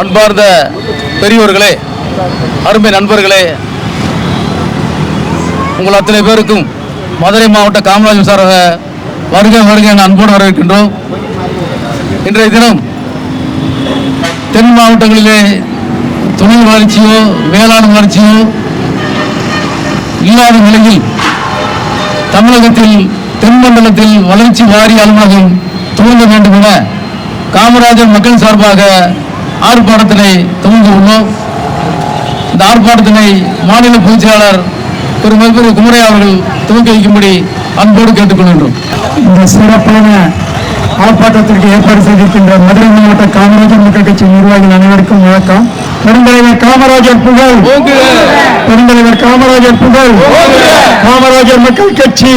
அன்பார்ந்த பெரியோர்களே அருமை நண்பர்களே உங்கள் அத்தனை பேருக்கும் மதுரை மாவட்ட காமராஜர் சாராக வருக வருக என அன்போடு வரவேற்கின்றோம். இன்றைய தினம் தென் மாவட்டங்களிலே தொழில் வளர்ச்சியோ வேளாண் வளர்ச்சியோ இல்லாத நிலையில் தமிழகத்தில் தென்மண்டலத்தில் வளர்ச்சி வாரி அலுவலகம் துவங்க வேண்டும் என காமராஜர் மக்கள் சார்பாக ஆர்ப்பாட்டத்தினை துவங்க உள்ளோம் இந்த ஆர்ப்பாட்டத்தினை மாநில பொதுச் செயலாளர் திரு மதிப்பிற்கு குமரையா அவர்கள் துவக்கி வைக்கும்படி அன்போடு கேட்டுக்கொள்கின்றோம் இந்த சிறப்பான ஆர்ப்பாட்டத்திற்கு ஏற்பாடு செய்திருக்கின்ற மதுரை மாவட்ட காமராஜர் மக்கள் கட்சி நிர்வாகிகள் அனைவருக்கும் வணக்கம். பெருந்தலைவர் காமராஜர் புகழ். பெருந்தலைவர் காமராஜர் புகழ். காமராஜர் மக்கள் கட்சி.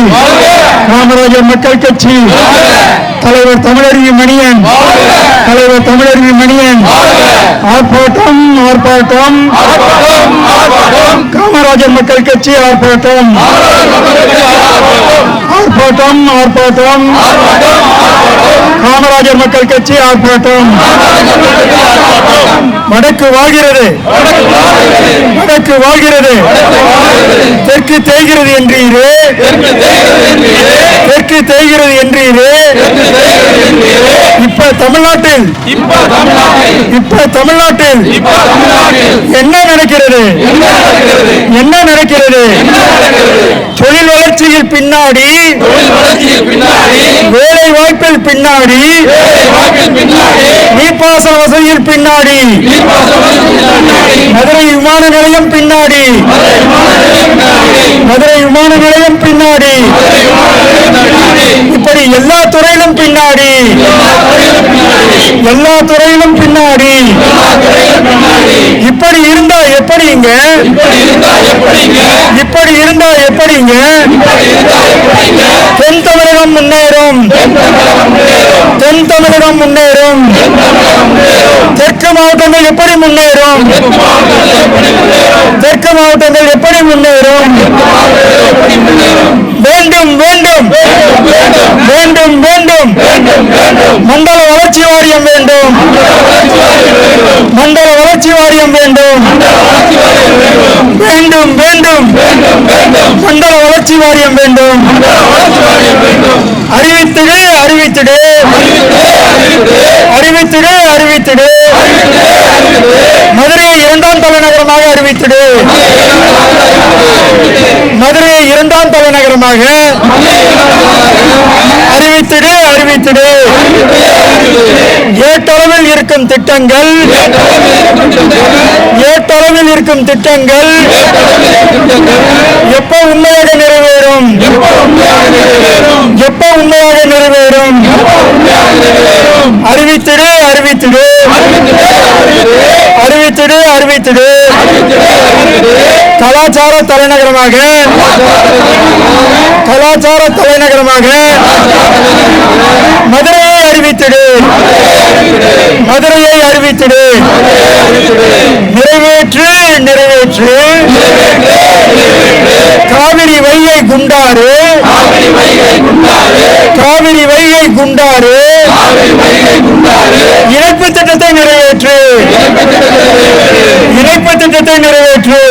காமராஜர் மக்கள் கட்சி. தலைவர் தமிழருவி மணியன். தலைவர் தமிழருவி மணியன். ஆர்ப்பாட்டம். ஆர்ப்பாட்டம் காமராஜர் மக்கள் கட்சி ஆர்ப்பாட்டம். ஆர்ப்பாட்டம் ஆர்ப்பாட்டம். காமராஜர் மக்கள் கட்சி ஆர்ப்பாட்டம். வடக்கு வாழ்கிறது. வடக்கு வாழ்கிறது. தெற்கு தேய்கிறது என்றீரே. தெற்கு தேய்கிறது என்றீரே. இப்ப தமிழ்நாட்டில். இப்ப தமிழ்நாட்டில். என்ன நடக்கிறது? என்ன நடக்கிறது? தொழில் வளர்ச்சியில் பின்னாடி. வேலை வாய்ப்பில் பின்னாடி. நீர்ப்பாசன வசதியில் பின்னாடி. மதுரை விமான நிலையம் பின்னாடி. மதுரை விமான நிலையம் பின்னாடி. இப்படி எல்லா துறையிலும் பின்னாடி. எல்லா துறையிலும் பின்னாடி. இப்படி இருந்தா எப்படிங்க இப்படி இருந்தா எப்படிங்க தென் தமிழகம் முன்னேறும். தென் தமிழகம் முன்னேறும். தெற்கு மாவட்டங்கள் எப்படி முன்னேறும்? தெற்கு மாவட்டங்கள் எப்படி முன்னேறும்? வேண்டும் வேண்டும். வேண்டும் வேண்டும். மண்டல வளர்ச்சி வாரியம் வேண்டும். மண்டல வளர்ச்சி வாரியம் வேண்டும். வேண்டும் வேண்டும். மண்டல வளர்ச்சி வாரியம் வேண்டும். அறிவித்திடு அறிவித்திடு. அறிவித்திடு அறிவித்திடு மதுரையை இரண்டாம் தலைநகரமாக மதுரையை இரண்டாம் தலைநகரமாக அறிவித்திடு அறிவித்திடு. ஏட்டளவில் இருக்கும் திட்டங்கள் ஏட்டளவில் இருக்கும் திட்டங்கள் எப்ப உண்மையாக நிறைவேறும்? எப்ப உண்மையாக நிறைவேறும்? அறிவித்திடு அறிவித்திடு அறிவித்திடு கலாச்சார தலைநகரமாக. கலாச்சார தலைநகரமாக. மதுரையை அறிவித்திடு மதுரையை அறிவித்திடு நிறைவேற்று நிறைவேற்று. காவிரி வையை குண்டாறு காவிரி வைகை குண்டாறு இணைப்பு திட்டத்தை நிறைவேற்று இணைப்பு திட்டத்தை நிறைவேற்று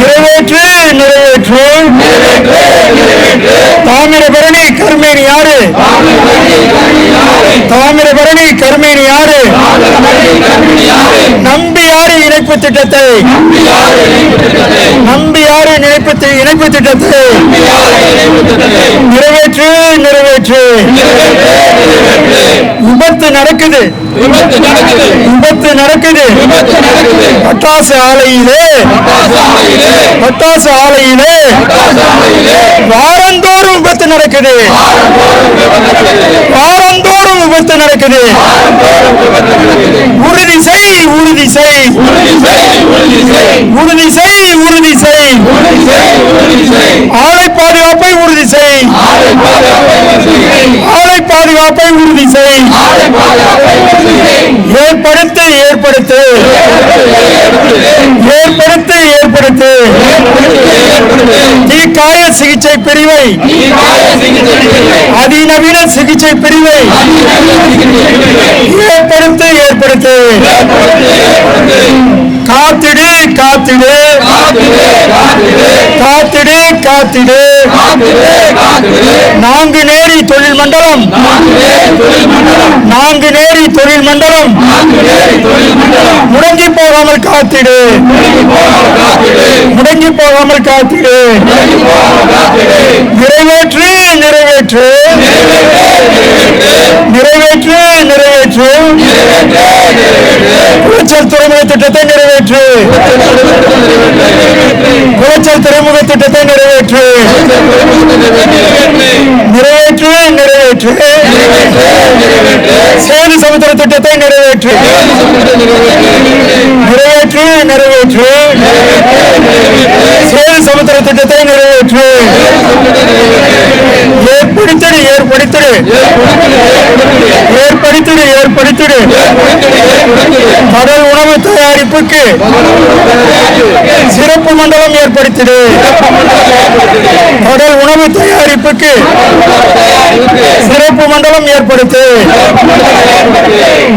நிறைவேற்று நிறைவேற்று தாமிரபரணி கருமேனி யாரு? தாமிரபரணி கருமேனி யாரு? நம்பி யாரு இணைப்பு திட்டத்தை? நம்பி யாரு இணைப்பு இணைப்பு திட்டத்தை? நிறைவேற்று நிறைவேற்று. விபத்து நடக்குது. விபத்து நடக்குது. பட்டாசு ஆலையிலே. பட்டாசு ஆலையிலே. வாரந்தோறும் விபத்து நடக்குது. வாரந்தோறும் விபத்து நடக்குது. உறுதி செய் உறுதி செய். உறுதி செய் உறுதி செய். ஆலை பாதுகாப்பை உறுதி செய். ஆலை பாதுகாப்பை உறுதி செய் ஏற்படுத்து ஏற்படுத்து. ஏற்படுத்து. தீக்காய சிகிச்சை பிரிவை. அதிநவீன சிகிச்சை பிரிவை. ஏற்படுத்து ஏற்படுத்து. காத்திடு காத்திடு. காத்திடு காத்திடு. நான்கு நேரி தொழில் மண்டலம். நான்கு நேரி தொழில் மண்டலம். போகாமல் காத்திடு. முடங்கி போகாமல் காத்திடு. நிறைவேற்று நிறைவேற்று. நிறைவேற்று நிறைவேற்று. குளச்சல் துறைமுக திட்டத்தை நிறைவேற்று. குளச்சல் துறைமுக திட்டத்தை நிறைவேற்று. நிறைவேற்று நிறைவேற்று. சேது சமுத்திர திட்டத்தை நிறைவேற்று. நிறைவேற்று நிறைவேற்று சேது சமுத்திர திட்டத்தை நிறைவேற்று ஏற்படுத்திடு ஏற்படுத்திடு. ஏற்படுத்திடு ஏற்படுத்திடு. கடல் உணவு தயாரிப்புக்கு சிறப்பு மண்டலம் ஏற்படுத்திடு. கடல் உணவு தயாரிப்புக்கு சிறப்பு மண்டலம் ஏற்படுத்து.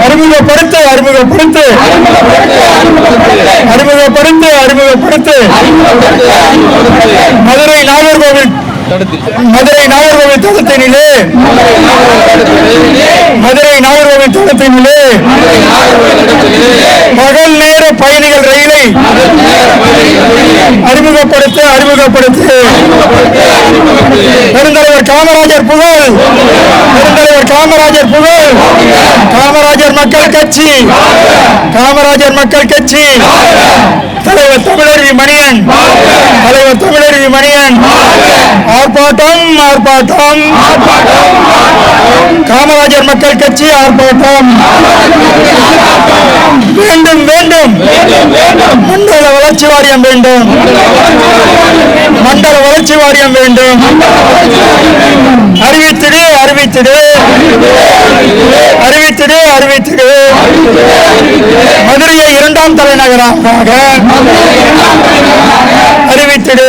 அறிமுகப்படுத்து அறிமுகப்படுத்து. அறிமுகப்படுத்து அறிமுகப்படுத்து. மதுரை நாகர்கோவில் மதுரை நாகர்கோவில் தளத்தினிலே மதுரை நாகர்கோவில் தளத்தினிலே பகல் நேர பயணிகள் ரயிலை அறிமுகப்படுத்த அறிமுகப்படுத்து. பெருந்தலைவர் காமராஜர் புகழ். பெருந்தலைவர் காமராஜர் புகழ். காமராஜர் மக்கள் கட்சி. காமராஜர் மக்கள் கட்சி. தலைவர் தமிழருவி மணியன். தலைவர் தமிழருவி மணியன். ஆர்ப்பாட்டம் ஆர்ப்பாட்டம். காமராஜர் மக்கள் கட்சி ஆர்ப்பாட்டம். வேண்டும் வேண்டும். மண்டல வளர்ச்சி வாரியம் வேண்டும். மண்டல வளர்ச்சி வாரியம் வேண்டும். அறிவித்திடு அறிவித்திடு அறிவித்திடு அறிவித்திடு மதுரையை இரண்டாம் தலைநகராக அறிவித்திடு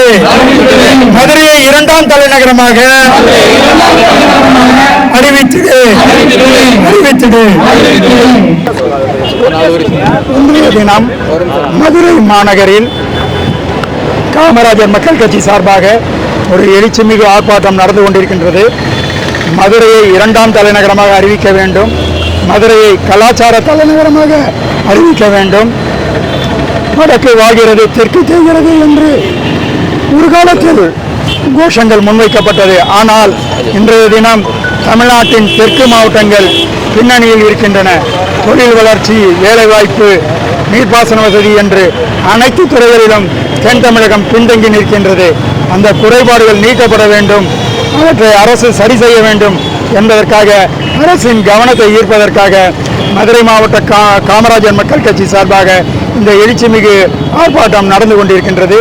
மதுரையை இரண்டாம் தலைநகரமாக அறிவித்திடு அறிவித்திடு இன்றைய தினம் மதுரை மாநகரில் காமராஜர் மக்கள் கட்சி சார்பாக ஒரு எழுச்சிமிகு ஆர்ப்பாட்டம் நடந்து கொண்டிருக்கின்றது. மதுரையை இரண்டாம் தலைநகரமாக அறிவிக்க வேண்டும். மதுரையை கலாச்சார தலைநகரமாக அறிவிக்க வேண்டும். வடக்கு வாகிறது தெற்கு தேய்கிறது என்று ஒரு காலத்தில் கோஷங்கள் முன்வைக்கப்பட்டது. ஆனால் இன்றைய தினம் தமிழ்நாட்டின் தெற்கு மாவட்டங்கள் பின்னணியில் இருக்கின்றன. தொழில் வளர்ச்சி வேலைவாய்ப்பு நீர்ப்பாசன வசதி என்று அனைத்து துறைகளிலும் தென் தமிழகம் பின்தங்கி நிற்கின்றது. அந்த குறைபாடுகள் நீக்கப்பட வேண்டும் அவற்றை அரசு சரி செய்ய வேண்டும் என்பதற்காக அரசின் கவனத்தை ஈர்ப்பதற்காக மதுரை மாவட்ட கா காமராஜர் மக்கள் கட்சி சார்பாக இந்த எழுச்சிமிகு ஆர்ப்பாட்டம் நடந்து கொண்டிருக்கின்றது.